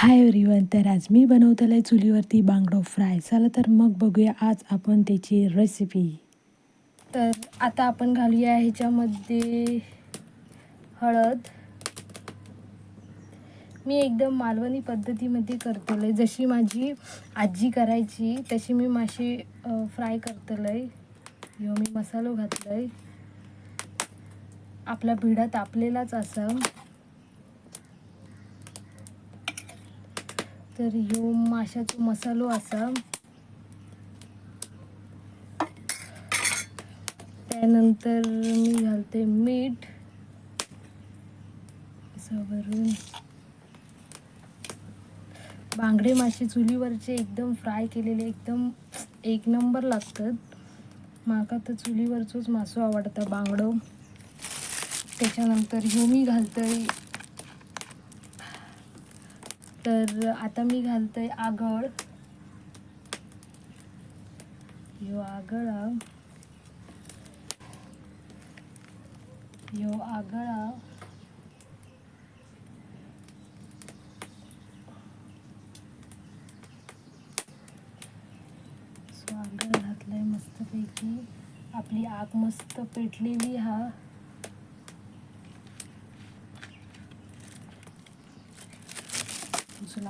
Hi everyone तर आज मी बनवतेलं आहे चुलीवरती बांगडो फ्राय. चला तर मग बघूया आज आपण त्याची रेसिपी तर आता आपण घालूया ह्याच्यामध्ये हळद. मी एकदम मालवणी पद्धतीमध्ये करतलं जशी माझी आजी करायची तशी मी मासे फ्राय करतलं ह्यो मी मसालो घातलंय. आपला भिडा तापलेलाच असा. तर ह्यो माशाचो मसालो असा त्यानंतर मी घालते मीठ. असं भरून बांगडे मासे चुलीवरचे एकदम फ्राय केलेले एकदम एक नंबर लागतात. माका तर चुलीवरचोच मासो आवडता बांगडो. त्याच्यानंतर ह्यो मी घालतोय तर आता मी घालतोय आगळ. ह्यो आगळा. ह्यो आगळा. सो आगळ घातलाय मस्तपैकी. आपली आग मस्त पेटलेली हा.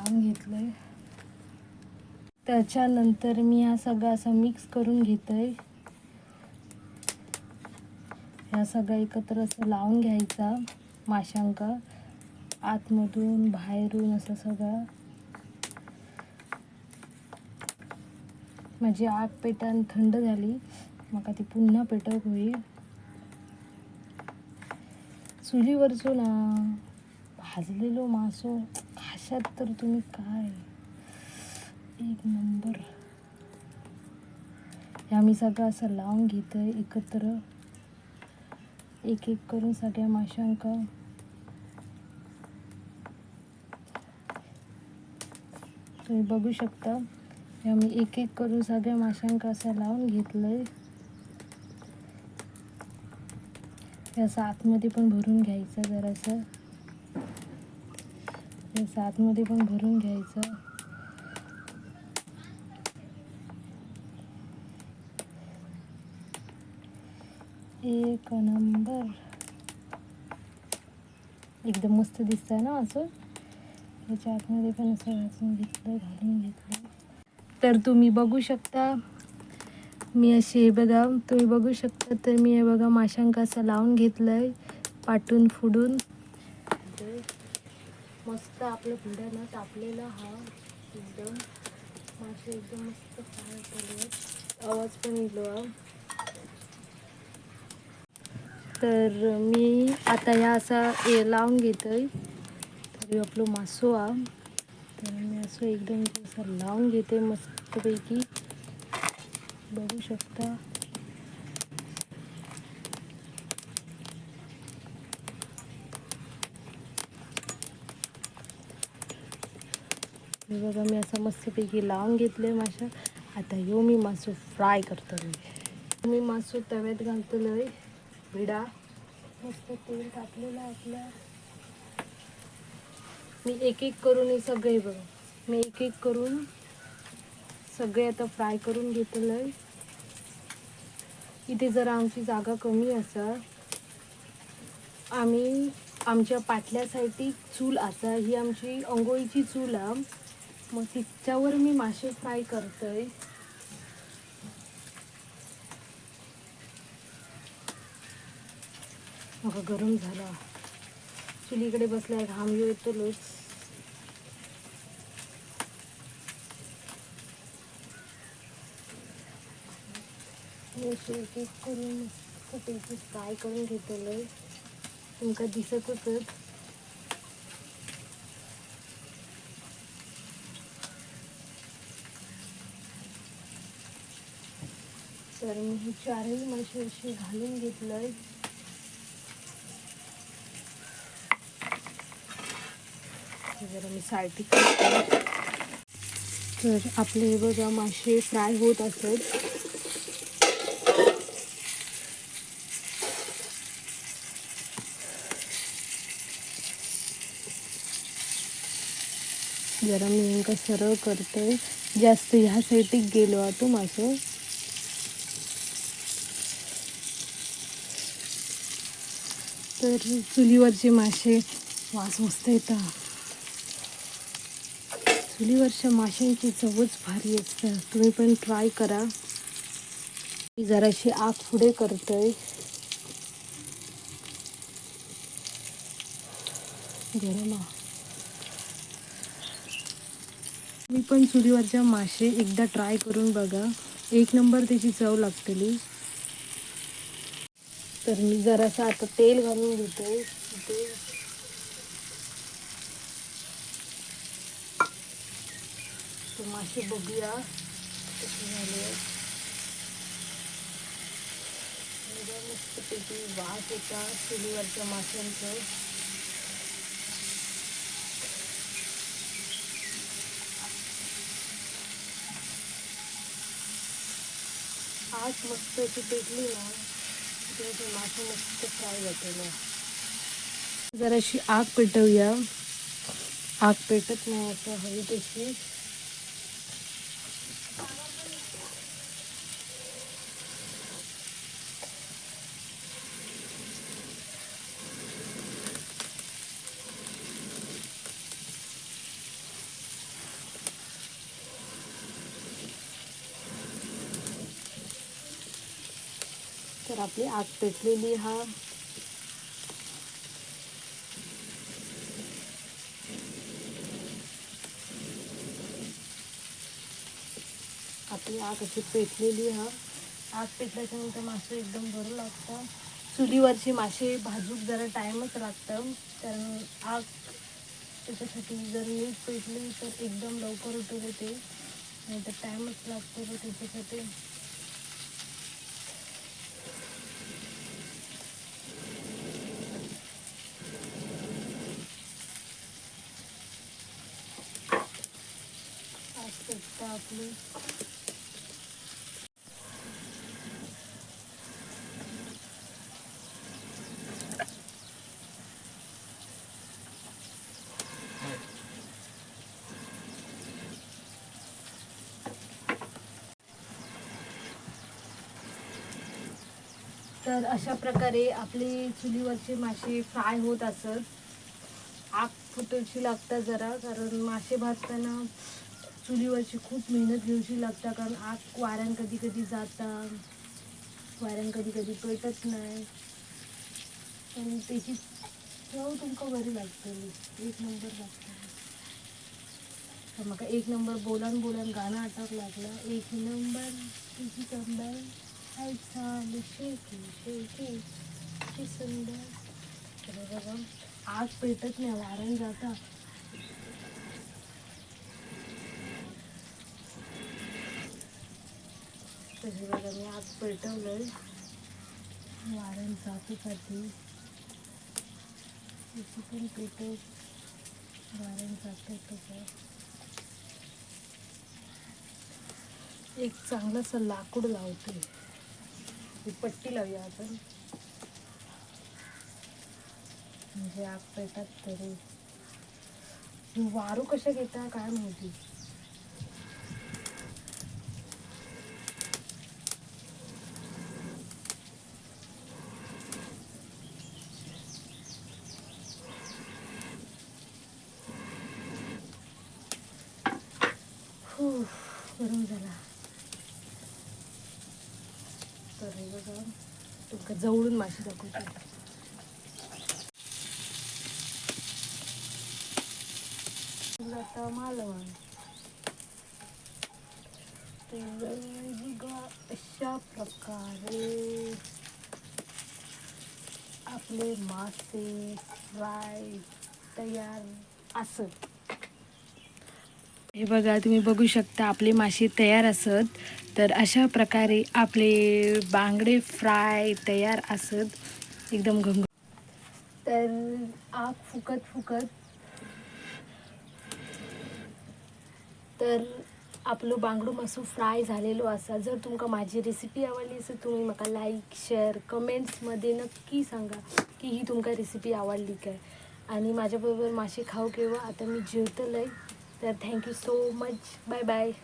घेतलं आहे त्याच्यानंतर मी हा सगळा असं मिक्स करून घेतोय. ह्या सगळा एकत्र असं लावून घ्यायचा माशांका. आतमधून बाहेरून असं सगळं. माझी आग पेटान थंड झाली. मग ती पुन्हा पेटक होईल. चुलीवरचो ना भाजलेलो मासो. खाशात तर तुम्ही काय? एक नंबर. ह्या मी सगळं असं लावून घेते एकत्र एक एक करून सगळ्या माशांका. तुम्ही बघू शकता ह्या मी एक एक करून सगळ्या माशांका असं लावून घेतलंय. आहे असं आतमध्ये पण भरून घ्यायचं जरासं. असं आतमध्ये पण भरून घ्यायचं. एक नंबर. एकदम मस्त दिसतंय ना असं त्याच्या आतमध्ये पण असं वाचून घेतलं घालून घेतलं. तर तुम्ही बघू शकता मी अशी हे बघा तुम्ही बघू शकता तर मी हे बघा माशांक असं लावून आहे पाटून फुडून मस्त आपलं भिड्यानं तापलेला हा एकदम. मासे एकदम मस्त फ्राय केले आवाज पण येलो तर मी आता ह्या असा हे लावून घेतोय. तर आपलो मासो हा. तर मी असं एकदम असं लावून घेते मस्तपैकी. बघू शकता. हे बघा मी असं मस्तपैकी लावून घेतले माशा आता यो मी मासो फ्राय करतलो मी मासू तव्यात घालतलोय विडा. मस्त तेल टाकलेलं आहे आपल्या मी एक एक करून हे सगळे बघा. मी एक एक करून सगळे आता फ्राय करून घेतलं आहे इथे जरा आमची जागा कमी असा आम्ही आमच्या पाटल्यासाठी चूल असा ही आमची अंघोळीची चूल हा मग तिच्यावर मी मासे फ्राय करतोय. मग गरम झाला. चुलीकडे बसलाय घाम येतो लोच मी करून मस्तपैकी फ्राय करून घेतलं आहे. तुमका दिसतच तर मी हे चारही मासे असे घालून घेतलं आहे जरा मी साईटी तर आपले हे बघा मासे फ्राय होत असत. जरा मी नेमकं सरळ करते जास्त ह्या साईडीक गेलो आतो मासे. तर चुलीवरचे मासे वास मस्त येतात. चुलीवरच्या माशांची चवच भारी असते. तुम्ही पण ट्राय करा. मी जराशी आग पुढे करतोय. गरम मी पण चुलीवरच्या मासे एकदा ट्राय करून बघा. एक नंबर त्याची चव लागतली. तर मी जरासं आता तेल घालून घेतोय इथे. मासे बघूया. कसे झाले मस्तपैकी वास येता चुलीवरच्या माशांचं. आज मस्त अशी पेटली ना. की ते मासे मस्त फ्राय जराशी आग पेटवूया. आग पेटत नाही असं हवी तशी. तर आपली आग पेटलेली हा. आपली आग अशी पेटलेली हा. आग पेटल्याच्या नंतर मासे एकदम बरं लागतं. चुलीवरचे मासे भाजूक जरा टाईमच लागतं. कारण आग त्याच्यासाठी जर नीट पेटली तर एकदम लवकर उठून येते नाही तर टाईमच लागतो त्याच्यासाठी आग पेटतं आपली तर अशा प्रकारे आपले चुलीवरचे मासे फ्राय होत असत आग फुटायची लागतात जरा कारण मासे भाजताना चुलीवरची खूप मेहनत घ्यायची लागता कारण आग वाऱ्यान कधी कधी जाता वाऱ्यान कधी कधी पेटत नाही. पण त्याची चव तुमका बरी लागतली एक नंबर लागतं. म्हाका एक नंबर बोलान बोलान गाणं आटक लागलं. एक नंबर तुझी कंबर. हाय चाल शेती किती सुंदर तर बघा आग पेटत नाही वारण जाता. तरी बघा मी आग पेटवलंय. वारण जातीसाठी. त्याची पण पेटत वारण जातं तसं एक चांगलंसं लाकूड लावते. ही पट्टी लावूया आपण. म्हणजे आग पेटात तरी. वारू कशा घेता काय माहिती? गरम झाला. तर बघा तुमका जवळून माशी दाखवते आता मालवण. बघा अशा प्रकारे आपले मासे फ्राय तयार असत हे बघा तुम्ही बघू शकता आपले मासे तयार असत. तर अशा प्रकारे आपले बांगडे फ्राय तयार असत. एकदम घंग तर आग फुकत फुकत तर आपलं बांगडो मासू फ्राय झालेलो असा. जर तुमका माझी रेसिपी आवडली असेल तुम्ही म्हाका लाईक शेअर कमेंट्समध्ये नक्की सांगा की ही तुमका रेसिपी आवडली काय. आणि माझ्याबरोबर मासे खाऊ केव्हा? आता मी Then thank you so much. Bye bye.